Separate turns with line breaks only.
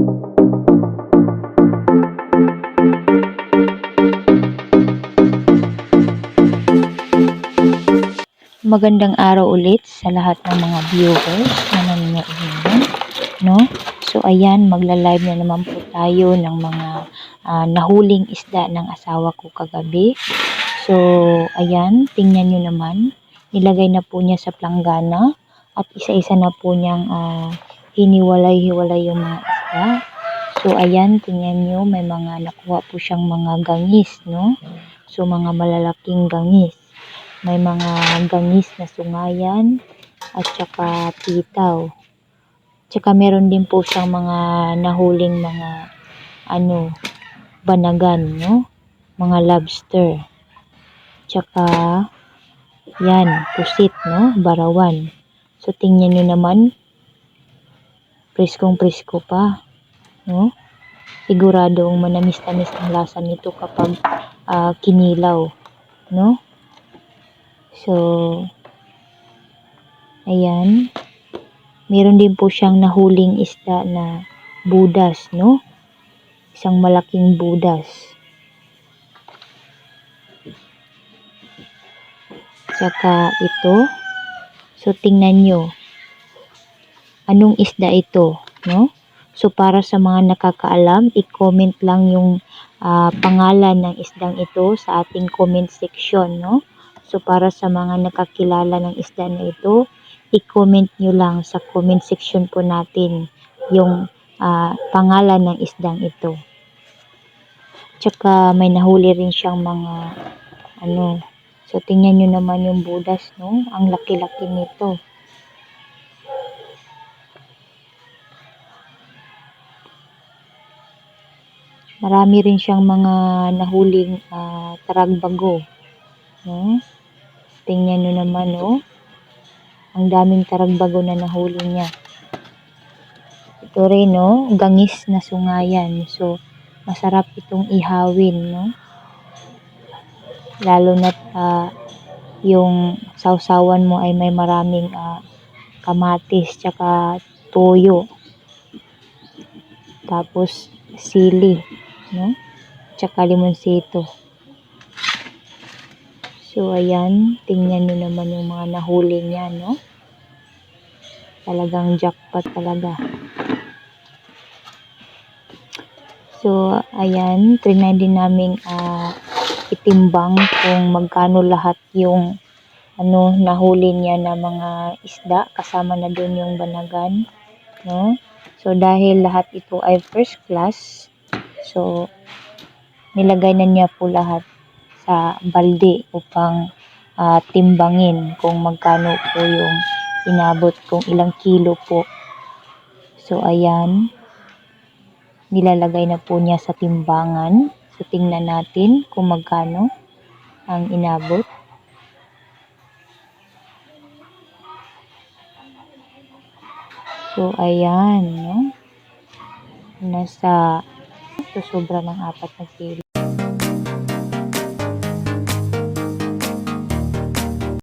Magandang araw ulit sa lahat ng mga viewers na nanonood ngayon, no? So ayan, magla-live na naman po tayo ng mga ah, nahuling isda ng asawa ko kagabi. So ayan, tingnan nyo naman, nilagay na po niya sa planggana at isa-isa na po niyang ah, hiniwalay-hiwalay yung mga isda. So ayan, tingnan nyo, may mga nakuha po siyang mga gangis, no? So mga malalaking gangis may mga gangis na sungayan at saka titaw. Tsaka meron din po siyang mga nahuling mga ano, banagan, no? Mga lobster. Tsaka yan, pusit, no? Barawan. So tingnan nyo naman, preskong presko pa, no? Siguradong manamis-tamis ang lasa nito kapag ah, kinilaw, no? So, ayan. Meron din po siyang nahuling isda na budas, no? Isang malaking budas. Tsaka ito. So, tingnan nyo. Anong isda ito, no? So, para sa mga nakakaalam, i-comment lang yung ah, pangalan ng isdang ito sa ating comment section, no? So, para sa mga nakakilala ng isda na ito, i-comment nyo lang sa comment section po natin yung ah, pangalan ng isdang ito. Tsaka may nahuli rin siyang mga ano. So, tingnan nyo naman yung budas, no? Ang laki-laki nito. Marami rin siyang mga nahuling ah, taragbago. No? Tingnan nyo naman, oh. Ang daming taragbago na nahuli niya. Ito rin, no? Gangis na sungayan. So, masarap itong ihawin, no? Lalo na yung sausawan mo ay may maraming ah, kamatis tsaka toyo. Tapos, sili, no? Tsaka limonsito. So, ayan. Tingnan nyo naman yung mga nahuli niya, no? Talagang jackpot talaga. So, ayan. Trinay din namin ah, itimbang kung magkano lahat yung ano, nahuli niya na mga isda. Kasama na dun yung banagan, no? So, dahil lahat ito ay first class, so, nilagay na niya po lahat sa balde upang ah, timbangin kung magkano po yung inabot, kung ilang kilo po. So, ayan. Nilalagay na po niya sa timbangan. So, tingnan natin kung magkano ang inabot. So, ayan, no? Nasa, so, sobra ng apat na kilo.